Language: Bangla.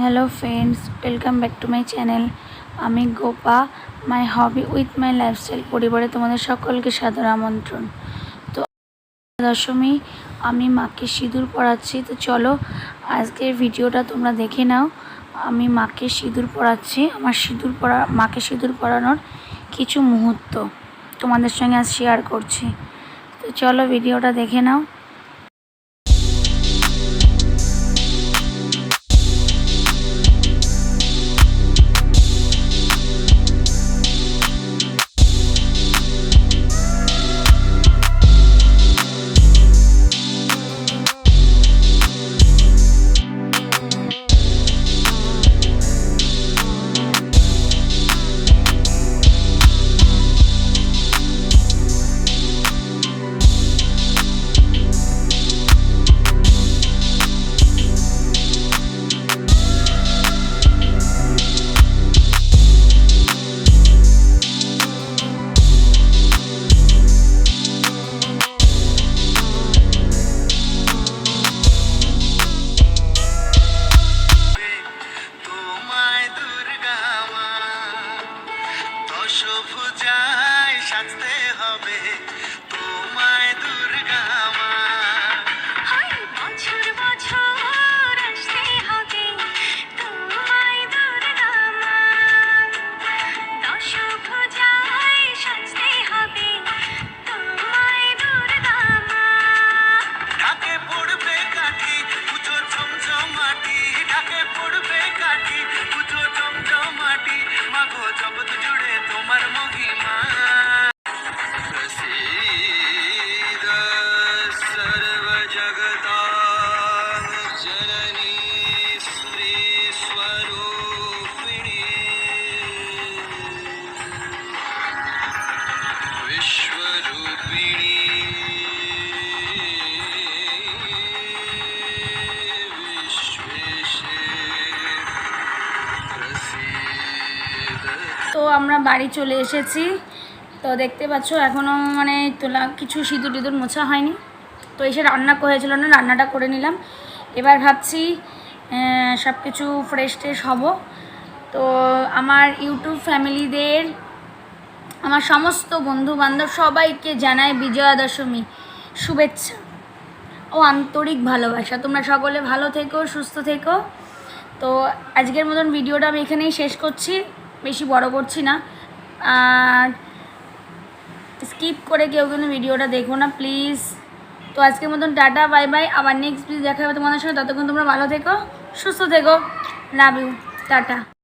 Hello friends welcome back to my channel আমি Gopa my hobby with my lifestyle পরিবারে তোমাদের সকলকে সাদর আমন্ত্রণ। তো দশমী, আমি মাকে সিঁদুর পরাচ্ছি, তো চলো আজকের ভিডিওটা তোমরা দেখে নাও। আমি মাকে সিঁদুর পরাচ্ছি, আমার সিঁদুর পরা, মাকে সিঁদুর পরানোর কিছু মুহূর্ত তোমাদের সঙ্গে আজ শেয়ার করছি। তো চলো ভিডিওটা দেখে নাও। আমরা বাড়ি চলে এসেছি। তো দেখতে পাচ্ছ এখনও মানে তোলা কিছু সিঁদুর টিঁদুর মোছা হয়নি। তো এসে রান্না হয়েছিল না, রান্নাটা করে নিলাম। এবার ভাবছি সব কিছু ফ্রেশ ট্রেশ হব। তো আমার ইউটিউব ফ্যামিলিদের, আমার সমস্ত বন্ধু বান্ধব সবাইকে জানাই বিজয়া দশমী শুভেচ্ছা ও আন্তরিক ভালোবাসা। তোমরা সকলে ভালো থেকো, সুস্থ থেকো। তো আজকের মতন ভিডিওটা আমি এখানেই শেষ করছি। বেশি বড় করছি না। আর স্কিপ করে কেউ কিন্তু ভিডিওটা দেখো না প্লিজ তো আজকের মতন টাটা বাই বাই আবার নেক্সট প্লিজ দেখা হবে তোমাদের সঙ্গে ততক্ষণ তোমরা ভালো থেকো, সুস্থ থেকো। Love you tata.